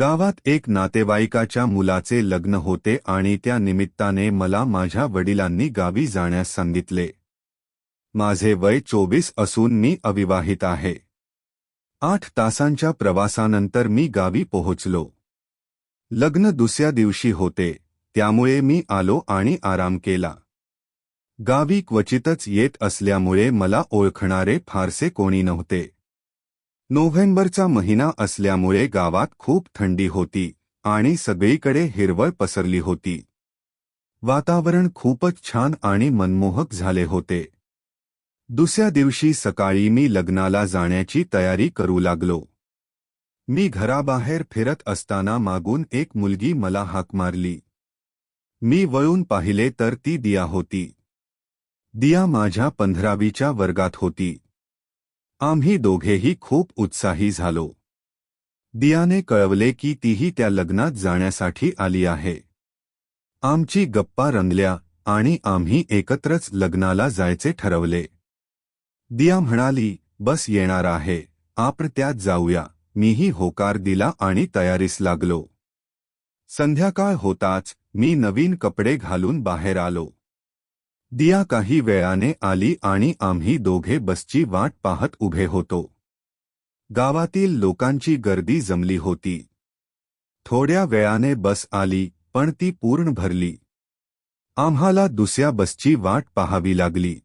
गावात एक नातेवाईकाच्या मुलाचे लग्न होते आणि त्या निमित्ताने मला माझ्या वडिलांनी गावी जाण्यास सांगितले. माझे वय चोवीस असून मी अविवाहित आहे. आठ तासांच्या प्रवासानंतर मी गावी पोहोचलो. लग्न दुसऱ्या दिवशी होते त्यामुळे मी आलो आणि आराम केला. गावी क्वचितच येत असल्यामुळे मला ओळखणारे फारसे कोणी नव्हते. नोव्हेंबरचा महिना असल्यामुळे गावात खूप थंडी होती आणि सगळीकडे हिरवळ पसरली होती. वातावरण खूपच छान आणि मनमोहक झाले होते. दुसऱ्या दिवशी सकाळी मी लग्नाला जाण्याची तयारी करू लागलो. मी घराबाहेर फिरत असताना मागून एक मुलगी मला हाक मारली. मी वळून पाहिले तर ती दिया होती. दिया माझ्या पंधरावीच्या वर्गात होती. आम्ही दोघेही खूप उत्साही झालो. दियाने कळवले की तीही त्या लग्नात जाण्यासाठी आली आहे. आमची गप्पा रंगल्या आणि आम्ही एकत्रच लग्नाला जायचे ठरवले. दिया म्हणाली बस येणार आहे. आपण त्यात जाऊया. मीही होकार दिला आणि तयारीस लागलो. संध्याकाळ होताच मी नवीन कपडे घालून बाहेर आलो. दिया काही वेळाने आली आणि आम्ही दोघे बसची वाट पाहत उभे होतो. गावातील लोकांची गर्दी जमली होती. थोड्या वेळाने बस आली पण ती पूर्ण भरली. आम्हाला दुसऱ्या बसची वाट पाहावी लागली.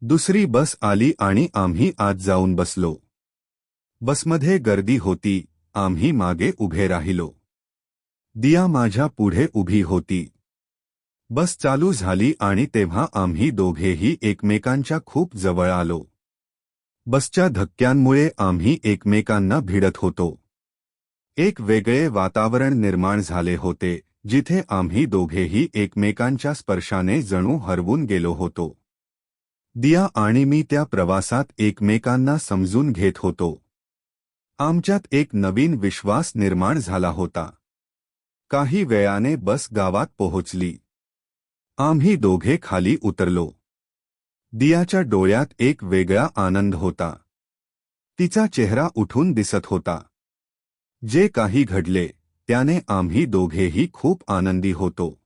दुसरी बस आली आणि आम्ही आत जाऊन बसलो. बसमध्ये गर्दी होती आम्ही मागे उभे राहिलो. दिया माझ्या पुढे उभी होती. बस चालू झाली आणि तेव्हा आम्ही दोघेही एकमेकांच्या खूप जवळ आलो. बसच्या धक्क्यांमुळे आम्ही एकमेकांना भिडत होतो. एक वेगळे वातावरण निर्माण झाले होते जिथे आम्ही दोघेही एकमेकांच्या स्पर्शाने जणू हरवून गेलो होतो. दिया आणि मी त्या प्रवासात एकमेकांना समजून घेत होतो. आमच्यात एक नवीन विश्वास निर्माण झाला होता. काही वेळाने बस गावात पोहोचली. आम्ही दोघे खाली उतरलो. दियाच्या डोळ्यात एक वेगळा आनंद होता. तिचा चेहरा उठून दिसत होता. जे काही घडले त्याने आम्ही दोघेही खूप आनंदी होतो.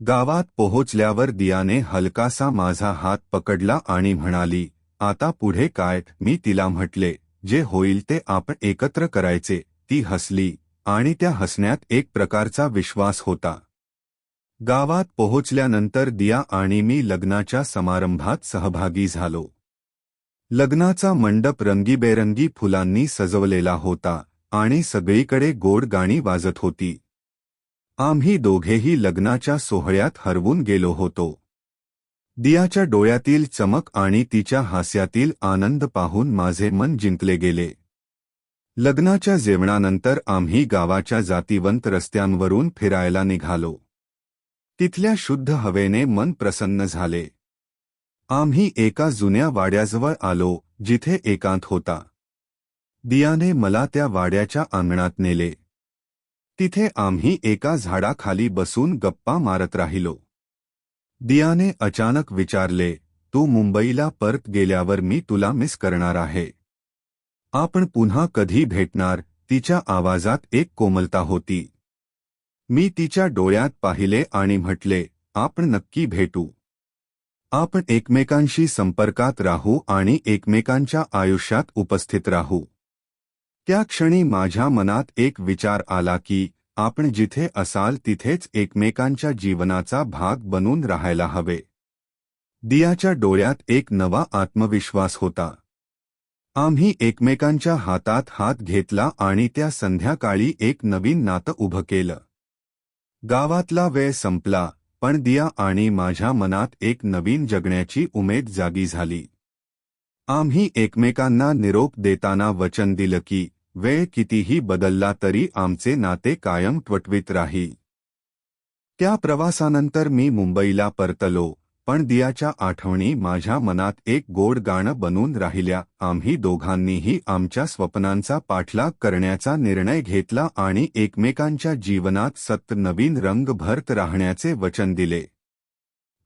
गावात पोहोचल्यावर दियाने हलकासा माझा हात पकडला आणि म्हणाली आता पुढे काय मी तिला म्हटले जे होईल ते आपण एकत्र करायचे ती हसली आणि त्या हसण्यात एक प्रकारचा विश्वास होता. गावात पोहोचल्यानंतर दिया आणि मी लग्नाच्या समारंभात सहभागी झालो. लग्नाचा मंडप रंगीबेरंगी फुलांनी सजवलेला होता आणि सगळीकडे गोड गाणी वाजत होती. आम्ही दोघेही लग्नाच्या सोहळ्यात हरवून गेलो होतो. दियाच्या डोळ्यातील चमक आणि तिच्या हास्यातील आनंद पाहून माझे मन जिंकले गेले. लग्नाच्या जेवणानंतर आम्ही गावाच्या जातीवंत रस्त्यांवरून फिरायला निघालो. तिथल्या शुद्ध हवेने मन प्रसन्न झाले. आम्ही एका जुन्या वाड्याजवळ आलो जिथे एकांत होता. दियाने मला त्या वाड्याच्या अंगणात नेले. तिथे आम्ही एका झाडाखाली बसून गप्पा मारत राहिलो. दियाने अचानक विचारले तू मुंबईला परत गेल्यावर मी तुला मिस करणार आहे. आपण पुन्हा कधी भेटणार? तिच्या आवाजात एक कोमलता होती. मी तिच्या डोळ्यात पाहिले आणि म्हटले आपण नक्की भेटू. आपण एकमेकांशी संपर्कात राहू आणि एकमेकांच्या आयुष्यात उपस्थित राहू. त्या क्षणी माझ्या मनात एक विचार आला की आपण जिथे असाल तिथेच एकमेकांच्या जीवनाचा भाग बनून राहायला हवे. दियाच्या डोळ्यात एक नवा आत्मविश्वास होता. आम्ही एकमेकांच्या हातात हात घेतला आणि त्या संध्याकाळी एक नवीन नातं उभं केलं. गावातला वेळ संपला पण दिया आणि माझ्या मनात एक नवीन जगण्याची उमेद जागी झाली. आम्ही एकमेकांना निरोप देताना वचन दिलं की वेळ कितीही बदलला तरी आमचे नाते कायम ट्वटवीत राही. त्या प्रवासानंतर मी मुंबईला परतलो. पण दियाच्या आठवणी माझ्या मनात एक गोड गाणं बनून राहिल्या. आम्ही दोघांनीही आमच्या स्वप्नांचा पाठलाग करण्याचा निर्णय घेतला आणि एकमेकांच्या जीवनात सत नवीन रंग भरत राहण्याचे वचन दिले.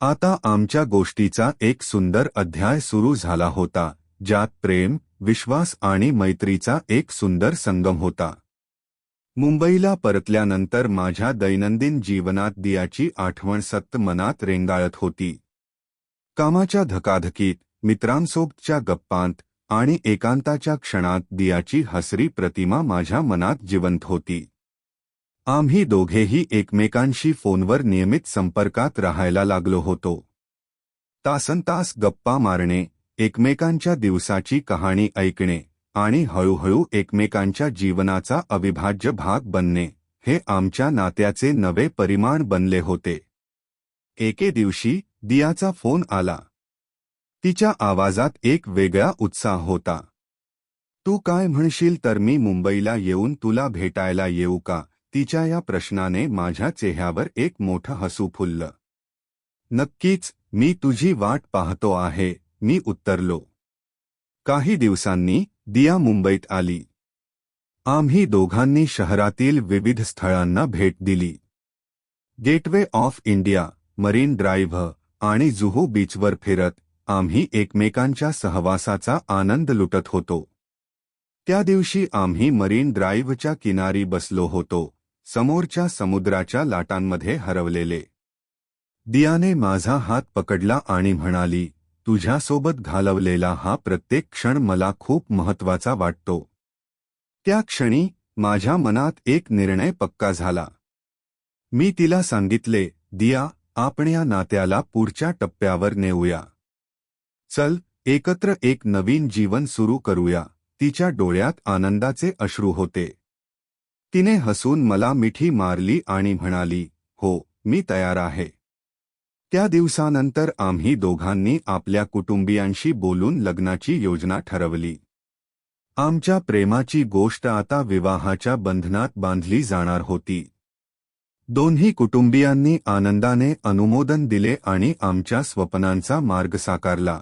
आता आमच्या गोष्टीचा एक सुंदर अध्याय सुरू झाला होता ज्यात प्रेम विश्वास आणि मैत्रीचा एक सुंदर संगम होता. मुंबईला परतल्यानंतर माझ्या दैनंदिन जीवनात दियाची आठवण सत्त मनात रेंगाळत होती. कामाच्या धकाधकीत मित्रांसोबतच्या गप्पांत आणि एकांताच्या क्षणात दियाची हसरी प्रतिमा माझ्या मनात जिवंत होती. आम्ही दोघेही एकमेकांशी फोनवर नियमित संपर्कात राहायला लागलो होतो. तासनतास गप्पा मारणे एकमेकांच्या दिवसाची कहाणी ऐकणे आणि हळूहळू एकमेकांच्या जीवनाचा अविभाज्य भाग बनणे हे आमच्या नात्याचे नवे परिमाण बनले होते. एके दिवशी दियाचा फोन आला. तिच्या आवाजात एक वेगळा उत्साह होता. तू काय म्हणशील तर मी मुंबईला येऊन तुला भेटायला येऊ का? तिच्या या प्रश्नाने माझ्या चेहऱ्यावर एक मोठं हसू फुललं. नक्कीच मी तुझी वाट पाहतो आहे मी उत्तरलो. काही दिवसांनी दिया मुंबईत आली. आम्ही दोघांनी शहरातील विविध स्थळांना भेट दिली. Gateway of India Marine Drive आणि जुहू बीचवर फिरत आम्ही एकमेकांच्या सहवासाचा आनंद लुटत होतो. त्या दिवशी आम्ही मरीन ड्राईव्हच्या किनारी बसलो होतो समोरच्या समुद्राच्या लाटांमध्ये हरवलेले. दियाने माझा हात पकडला आणि म्हणाली तुझ्यासोबत घालवलेला हा प्रत्येक क्षण मला खूप महत्त्वाचा वाटतो. त्या क्षणी माझ्या मनात एक निर्णय पक्का झाला. मी तिला सांगितले दिया आपण या नात्याला पुढच्या टप्प्यावर नेऊया. चल एकत्र एक नवीन जीवन सुरू करूया. तिच्या डोळ्यात आनंदाचे अश्रू होते. तिने हसून मला मिठी मारली आणि म्हणाली हो मी तयार आहे. त्या दिवसानंतर आम्ही दोघांनी आपल्या कुटुंबियांशी बोलून लग्नाची योजना ठरवली. आमच्या प्रेमाची गोष्ट आता विवाहाच्या बंधनात बांधली जाणार होती. दोन्ही कुटुंबियांनी आनंदाने अनुमोदन दिले आणि आमच्या स्वप्नांचा मार्ग साकारला.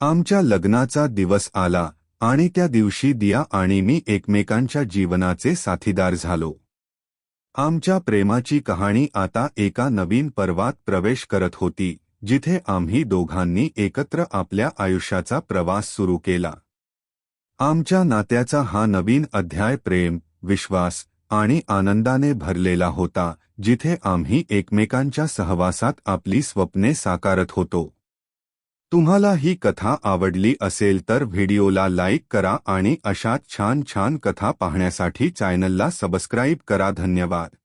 आमच्या लग्नाचा दिवस आला आणि त्या दिवशी दिया आणि मी एकमेकांच्या जीवनाचे साथीदार झालो. आमच्या प्रेमाची कहाणी आता एका नवीन पर्वात प्रवेश करत होती जिथे आम्ही दोघांनी एकत्र आपल्या आयुष्याचा प्रवास सुरू केला. आमच्या नात्याचा हा नवीन अध्याय प्रेम विश्वास आणि आनंदाने भरलेला होता जिथे आम्ही एकमेकांच्या सहवासात आपली स्वप्ने साकारत होतो. तुम्हाला ही कथा आवडली असेल तर व्हिडिओला लाईक करा आणि अशात छान छान कथा पाहण्यासाठी चॅनलला सबस्क्राईब करा. धन्यवाद.